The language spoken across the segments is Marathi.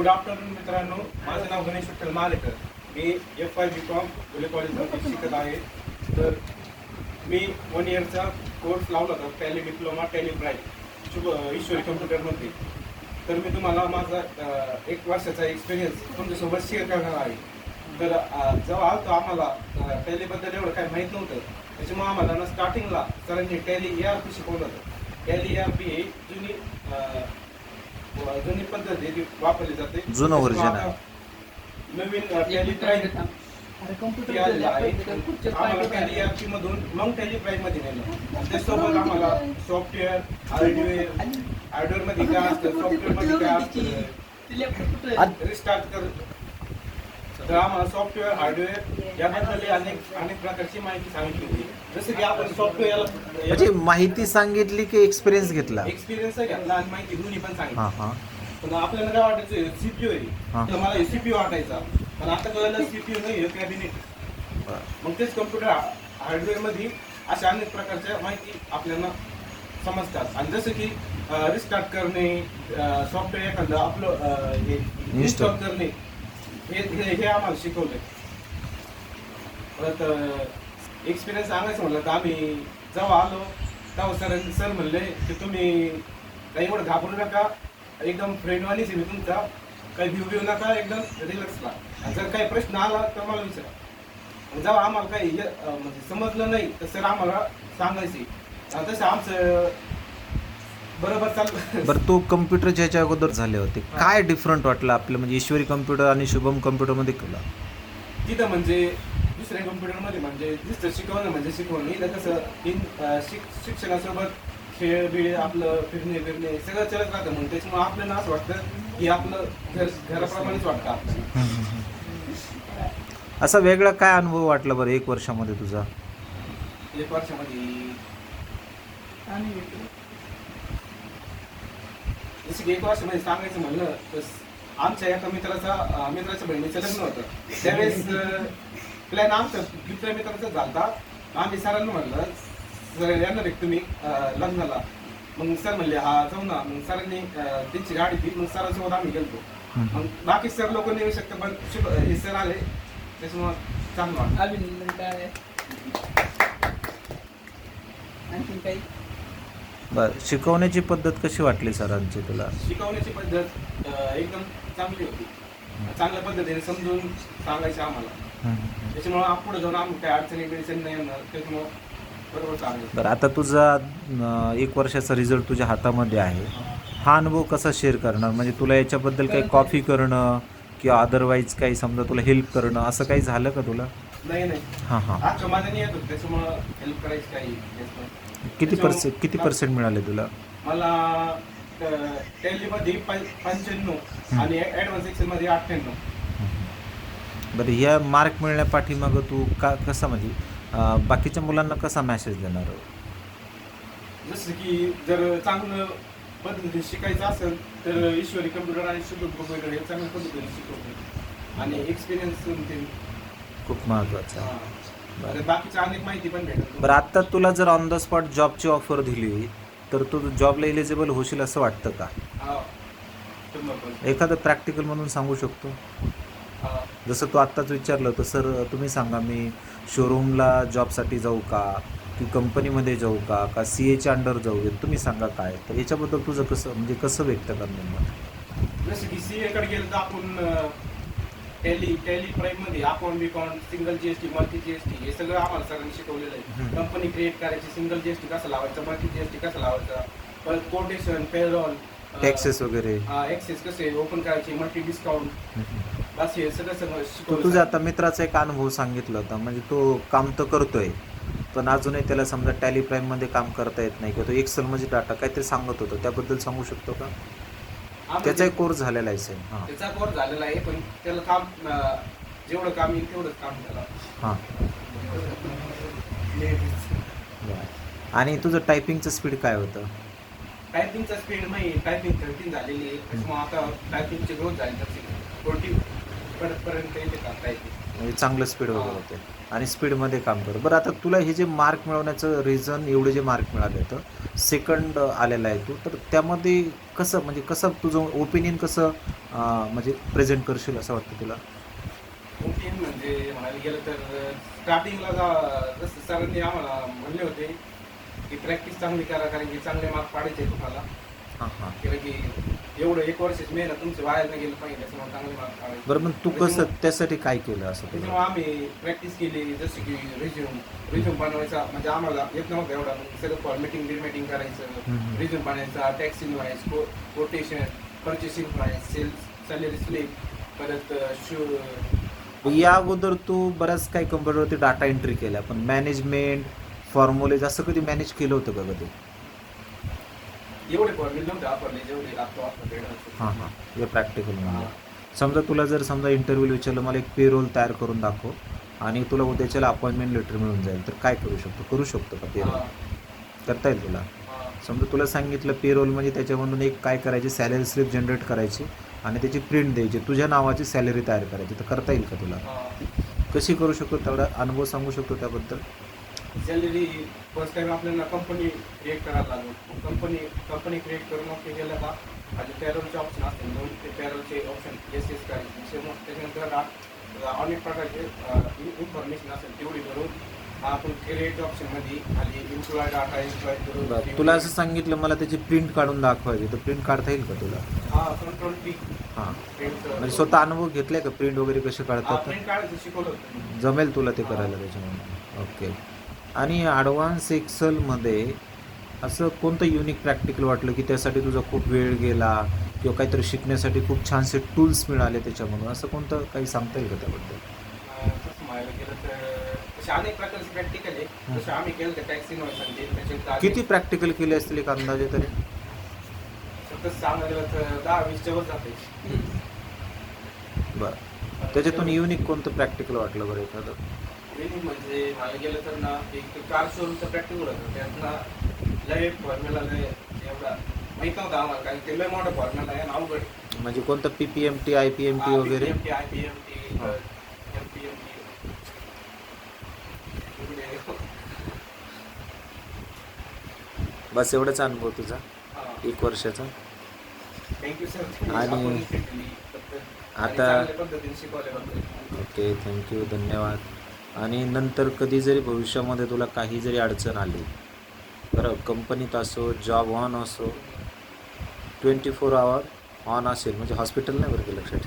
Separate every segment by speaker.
Speaker 1: गुड आफ्टरनून मित्रांनो. माझं नाव गणेश विठ्ठल मालेकर. मी F Y B com Dhule कॉलेजमध्ये शिकत आहे. तर मी वन इयरचा कोर्स लावला होता टॅली डिप्लोमा टॅली ब्राईट शुभ ईश्वरी कम्प्युटरमध्ये तर मी तुम्हाला माझा एक वर्षाचा एक्सपिरियन्स तुमच्यासोबत शेअर करणार आहे. तर जेव्हा आलतो आम्हाला टॅलीबद्दल एवढं काही माहीत नव्हतं. त्याच्यामुळे आम्हाला ना स्टार्टिंगला सरांनी टॅली ए आर पी शिकवलं होतं. टॅली ए आर पी ही जुनी जुनी पद्धत आहे ती वापरली जाते.
Speaker 2: जुनं version आहे.
Speaker 1: आता नवीन टॅली प्राईज ती आलेलं आहे. आम्हाला टॅली ए आर पी मधून मग टॅली प्राईजमध्ये नेलं. त्यासोबत आम्हाला सॉफ्टवेअर हार्डवेअर हार्डवेअरमध्ये काय असतं सॉफ्टवेअरमध्ये काय असतं? रिस्टार्ट कर तर आम्हाला सॉफ्टवेअर हार्डवेअर याबद्दल अनेक अनेक प्रकारची माहिती सांगितली होती. जसं की आपण
Speaker 2: म्हणजे
Speaker 1: सॉफ्टवेअर
Speaker 2: माहिती सांगितली की एक्सपिरियन्स घेतला?
Speaker 1: एक्सपिरियन्स घेतला आणि माहिती दोन्ही पण सांगितली. पण आपल्याला काय वाटायचं सीपीयू
Speaker 2: हा.
Speaker 1: आहे तर मला सीपीयू वाटायचा. पण आता कळलं सीपीयू नाही कॅबिनेट. मग तेच कम्प्युटर हार्डवेअरमध्ये अशा अनेक प्रकारच्या माहिती आपल्याला समजतात. आणि जसं की रिस्टार्ट करणे सॉफ्टवेअर एखादं आपलं हे. इन्स्टॉल करणे. हे हे हे आम्हाला शिकवलं परत एक्सपिरियन्स सांगायचं म्हणलं तर आम्ही जेव्हा आलो तेव्हा सर सर म्हणले की तुम्ही काही एवढं घाबरू नका. एकदम फ्रेंडवानीच आहे मी तुमचा. काही भिव भिव नका एकदम रिलॅक्स आणि जर काही प्रश्न आला तर मला विचारा. जेव्हा आम्हाला काही म्हणजे समजलं नाही तर सर आम्हाला सांगायचे. तसं आमचं बरोबर चाललं
Speaker 2: बरं तू कम्प्युटरच्या ह्याच्या अगोदर झाले होते. काय डिफरंट वाटलं आपलं? म्हणजे ईश्वरी कम्प्युटर आणि शुभम कम्प्युटरमध्ये केलं?
Speaker 1: तिथं म्हणजे दुसऱ्या कम्प्युटरमध्ये म्हणजे नुसतं शिकवणं म्हणजे शिकवणं इथं कसं इन अं, शिक शिक्षणासोबत खेळ बिळ आपलं फिरणे फिरणे सगळं चलत राहतं. म्हणून त्याच्यामुळे आपल्याला असं वाटतं की आपलं घर घराप्रमाणेच वाटतं आपल्याला.
Speaker 2: असा वेगळा काय अनुभव वाटला बरं एक वर्षामध्ये तुझा?
Speaker 1: एक वर्षामध्ये. जसं एक वर्षामध्ये सांगायचं म्हणलं तर आमच्या एका मित्राचा मित्राच्या बहिणीचं लग्न होतं. त्यावेळेस प्लॅन आमचा मित्र मित्राचा झालता. आम्ही सरांना म्हणलं सर येणार आहे तुम्ही लग्नाला. मग सर म्हणले हा जाऊ ना. मग सरांनी त्यांची गाडी दिली मग सरांसोबत आम्ही गेलतो. मग बाकी सर लोक नाही येऊ शकतं पण शुभ हे सर आले. त्याच्यामुळं चांगलं वाटलं.
Speaker 3: अभिनंदन काय? आणखीन काही?
Speaker 2: बरं शिकवण्याची पद्धत कशी वाटली सरांची तुला?
Speaker 1: शिकवण्याची पद्धत अं, एकदम चांगली होती. चांगल्या पद्धतीने समजून सांगायचं आम्हाला. त्याच्यामुळे पुढे जाऊन आम्ही काही अडचणी बिडचणी नाही येणार. त्याच्यामुळं बरोबर चांगलं
Speaker 2: बरं आता तुझा अं, एक वर्षाचा रिझल्ट तुझ्या हातामध्ये आहे. हा अनुभव कसा शेअर करणार? म्हणजे तुला याच्याबद्दल काही कॉफी करणं किंवा अदरवाईज काही समजा तुला हेल्प करणं असं काही झालं का तुला?
Speaker 1: नाही नाही.
Speaker 2: हां हां.
Speaker 1: आज माझ्याने येत होतं. त्याच्यामुळं हेल्प करायची काही हेच नाही.
Speaker 2: किती पर्सेंट किती पर्सेंट मिळाले तुला?
Speaker 1: मला टेलीमध्ये पंच्याण्णव आणि ॲडव्हान्स एक्सेलमध्ये अठ्ठ्याण्णव.
Speaker 2: बरं ह्या मार्क मिळण्या पाठीमागं तू का कसा म्हणजे बाकीच्या मुलांना कसा मेसेज देणार?
Speaker 1: जसं की जर चांगलं पद्धतीने शिकायचं असेल तर ईश्वरी कम्प्युटर आणि कम्प्युटर हे चांगल्या पद्धतीने शिकवतो आणि एक्सपिरियन्स
Speaker 2: खूप महत्त्वाचं आहे.
Speaker 1: बाकीच्या अनेक माहिती पण भेटत
Speaker 2: बरं आत्ता तुला जर ऑन द स्पॉट जॉबची ऑफर दिली तर तू जॉबला इलिजिबल होशील असं वाटतं का. एखादं प्रॅक्टिकल म्हणून सांगू शकतो. जसं तू आत्ताच विचारलं तर सर तुम्ही सांगा मी शोरूमला जॉबसाठी जाऊ का? की कंपनीमध्ये जाऊ का? का सी एच्या अंडर जाऊ? तुम्ही सांगा काय? तर याच्याबद्दल तुझं कसं म्हणजे कसं व्यक्त करणार
Speaker 1: जसं की सी कडे गेलं तर आपण टॅली टॅली प्राईममध्ये अकाउंट बिकाउंट सिंगल जीएसटी मल्टी जीएसटी हे सगळं आम्हाला सरांनी शिकवलेलं आहे. कंपनी क्रिएट करायची सिंगल जीएसटी कसं लावायचं मल्टी जीएसटी कसं लावायचं परत कोटेशन पेरोल
Speaker 2: टॅक्सेस वगैरे.
Speaker 1: एक्सेस कसे ओपन करायचे मल्टी डिस्काउंट बस हे सगळं सगळं
Speaker 2: तो
Speaker 1: शिकवलं
Speaker 2: तुझा आता मित्राचा एक अनुभव सांगितला होता म्हणजे तो काम तर करतोय पण अजूनही त्याला समजा टॅली प्राईममध्ये काम करता येत नाही किंवा तो एक्सेल म्हणजे डाटा काहीतरी सांगत होतं त्याबद्दल सांगू शकतो का? त्याचा एक कोर्स झालेला आहे सेम हां.
Speaker 1: त्याचा कोर्स झालेला आहे पण त्याला काम अं, जेवढं काम येईल तेवढंच काम त्याला.
Speaker 2: हां. बरं. आणि तुझं टायपिंगचं स्पीड काय होतं?
Speaker 1: टायपिंगचा स्पीड नाही टायपिंग थर्टीन झालेली आहे. त्याच्यामुळे आता टायपिंगची ग्रोथ झाली तर फोर्टी परत येते करता येते
Speaker 2: म्हणजे चांगलं स्पीड वगैरे. होते. आणि स्पीडमध्ये काम कर बरं आता तुला हे जे मार्क मिळवण्याचं रिझन एवढे जे मार्क मिळाले तर सेकंड आलेला आहे तू तर त्यामध्ये कसं म्हणजे कसं तुझं ओपिनियन कसं म्हणजे प्रेझेंट करशील असं वाटतं तुला?
Speaker 1: ओपीएन म्हणजे म्हणायला गेलं तर स्टार्टिंगला जसं सरांनी आम्हाला म्हणले होते की प्रॅक्टिस चांगली करा कारण की चांगले मार्क पाडायचे तुम्हाला.
Speaker 2: हां हां.
Speaker 1: केलं की एवढं एक वर्षच मेहनत तुमचं बाहेर नाही गेलं पाहिजे त्याच्यामुळे चांगले पाडायचे
Speaker 2: बरं मग तू कसं त्यासाठी काय केलं असं
Speaker 1: त्याच्यामुळे आम्ही प्रॅक्टिस केली जशी की रिझ्यूम रिझ्यूम बनवायचा म्हणजे आम्हाला येत नव्हतं एवढा मग सगळं फॉर्मेटिंग बिर्मेटिंग करायचं
Speaker 2: हम्म.
Speaker 1: रिझ्यूम बनायचा tax invoice quotation purchasing price sales salary slip परत शू
Speaker 2: या अगोदर तू बऱ्याच काही कम्प्युटरवरती डाटा एंट्री केल्या पण मॅनेजमेंट फॉर्म्युलेज असं कधी मॅनेज केलं होतं का कधी?
Speaker 1: एवढे फॉर्म्युले नव्हते वापरले जेवढे लागतो वापरले
Speaker 2: हां हां. हे प्रॅक्टिकल म्हणजे. समजा तुला जर समजा इंटरव्ह्यू विचारलं मला एक पेरोल तयार करून दाखव आणि तुला उद्याच्याला अपॉइंटमेंट लेटर मिळून जाईल तर काय करू शकतो? करू शकतो का पेरोल करता येईल तुला? समजा तुला सांगितलं पेरोल म्हणजे त्याच्यामधून एक काय करायची? सॅलरी स्लिप जनरेट करायची आणि त्याची प्रिंट द्यायची. तुझ्या नावाची सॅलरी तयार करायची. तर करता येईल का तुला? कशी करू शकतो तेवढा अनुभव सांगू शकतो त्याबद्दल?
Speaker 1: सॅलरी फर्स्ट टाइम आपल्याला कंपनी क्रिएट करायला लागलो. कंपनी कंपनी क्रिएट करून ओके केलं का आणि पॅरोलचे ऑप्शन असतील. दोन ते पॅरोलचे ऑप्शन एस एस करायचे मग त्याच्यानंतर अनेक प्रकारचे इन्फॉर्मेशन असेल तेवढी भरून आपण क्रिएट ऑप्शनमध्ये खाली इम्प्लॉय डाटा इम्प्लॉय करून
Speaker 2: तुला असं सांगितलं मला त्याची प्रिंट काढून दाखवायची. तर प्रिंट काढता येईल का तुला?
Speaker 1: हा कंट्रोल पी
Speaker 2: हां. म्हणजे स्वतः अनुभव घेतलाय का? प्रिंट वगैरे कसे काढतात? जमेल तुला ते करायला त्याच्यामध्ये ओके आणि ॲडव्हान्स एक्सेलमध्ये असं कोणतं युनिक प्रॅक्टिकल वाटलं की त्यासाठी तुझा खूप वेळ गेला किंवा काहीतरी शिकण्यासाठी खूप छानसे टूल्स मिळाले त्याच्यामधून? असं कोणतं काही सांगता येईल का त्याबद्दल?
Speaker 1: अनेक प्रकारचे प्रॅक्टिकल आहे. जसे आम्ही केलं तर
Speaker 2: किती प्रॅक्टिकल केले असतील एक अंदाजे तरी?
Speaker 1: फक्त सांगायला गेलं तर दहा वीसच्या वर जाते.
Speaker 2: बरं. त्याच्यातून युनिक कोणतं प्रॅक्टिकल वाटलं बरं एखादं?
Speaker 1: ट्रेनिंग म्हणजे म्हणायला गेलं तर ना एक कार शोरूमचं प्रॅक्टिकल होतं. त्यातनं लय फॉर्म्युला लय एवढा. माहीत नव्हतं आम्हाला कारण ते लय मोठा फॉर्म्युला आहे आणि अवघड.
Speaker 2: म्हणजे कोणतं? P P M T I P M T वगैरे. बस एवढाच अनुभव तुझा. एक वर्षाचा?
Speaker 1: थँक्यू सर
Speaker 2: आणि आता-
Speaker 1: पद्धतीने
Speaker 2: ओके थँक्यू धन्यवाद. आणि नंतर कधी जरी भविष्यामध्ये तुला काही जरी अडचण आली बरं कंपनीत असो जॉब ऑन असो ट्वेंटी फोर आवर ऑन असेल म्हणजे हॉस्पिटल नाही बरं की लक्षात?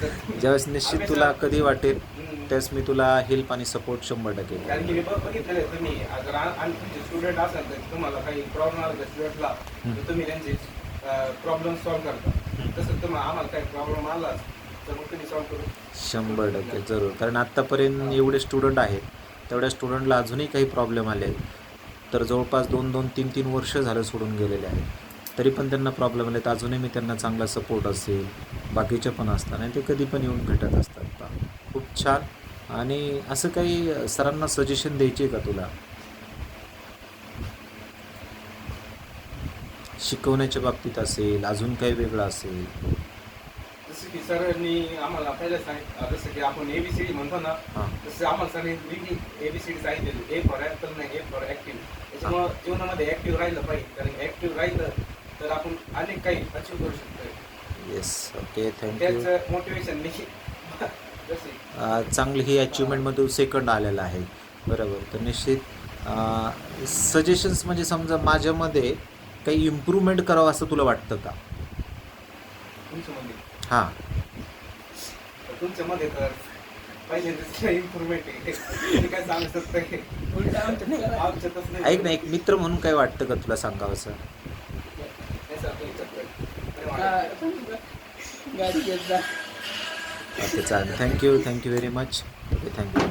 Speaker 2: ठेव. ज्यावेळेस निश्चित तुला कधी वाटेल. त्यावेळेस मी तुला हेल्प आणि सपोर्ट शंभर टक्के
Speaker 1: स्टुडंट असाल तर तुम्हाला काही प्रॉब्लेम आला तर स्टुडंटला तर तुम्ही त्यांचे प्रॉब्लेम सॉल्व्ह करता. तसं तुम्हाला आम्हाला काही प्रॉब्लेम आला तर मग करू
Speaker 2: शंभर टक्के जरूर. कारण आत्तापर्यंत एवढे स्टुडंट आहेत तेवढ्या स्टुडंटला अजूनही काही प्रॉब्लेम आले तर जवळपास दोन दोन तीन तीन वर्ष झालं सोडून गेलेले आहेत. तरी पण त्यांना प्रॉब्लेम आले तर अजूनही मी त्यांना चांगला सपोर्ट असेल बाकीचे पण असतात आणि ते कधी पण येऊन भेटत असतात. खूप छान. आणि असं काही सरांना सजेशन द्यायची आहे का तुला? शिकवण्याच्या बाबतीत असेल अजून काही वेगळं असेल?
Speaker 1: की सरांनी आम्हाला पहिलं सांगितलं जसं की आपण एबीसीडी म्हणतो ना
Speaker 2: हां.
Speaker 1: तसं आम्हाला सरांनी वेगळी एबीसीडी सांगितलेली ए फॉर ॲपल नाही ए फॉर ॲक्टिव्ह त्याच्यामुळं जीवनामध्ये ॲक्टिव्ह राहिलं पाहिजे. कारण ॲक्टिव्ह राहिलं तर आपण अनेक काही अचीव करू शकतो.
Speaker 2: येस ओके थँक्यू
Speaker 1: त्याचं मोटिवेशन मी
Speaker 2: चांगली ही अचिव्हमेंटमध्ये सेकंड आलेला आहे. बरोबर. तर निश्चित सजेशन्स म्हणजे समजा माझ्यामध्ये काही इम्प्रूव्हमेंट करावं असं तुला वाटतं का? हां.
Speaker 1: तुमच्यामध्ये तर इम्प्रुव्हमेंट आहे. काय सांगू शकता
Speaker 3: उलट आमच्या नाही.
Speaker 1: आमच्यातच नाही.
Speaker 2: ऐक ना एक मित्र म्हणून काय वाटतं का तुला सांगावं असं?
Speaker 1: नाही सर, तुमच्याकडे.
Speaker 3: समजा. गाडी घेत जा.
Speaker 2: ओके चालेल. Thank you thank you very much okay thank you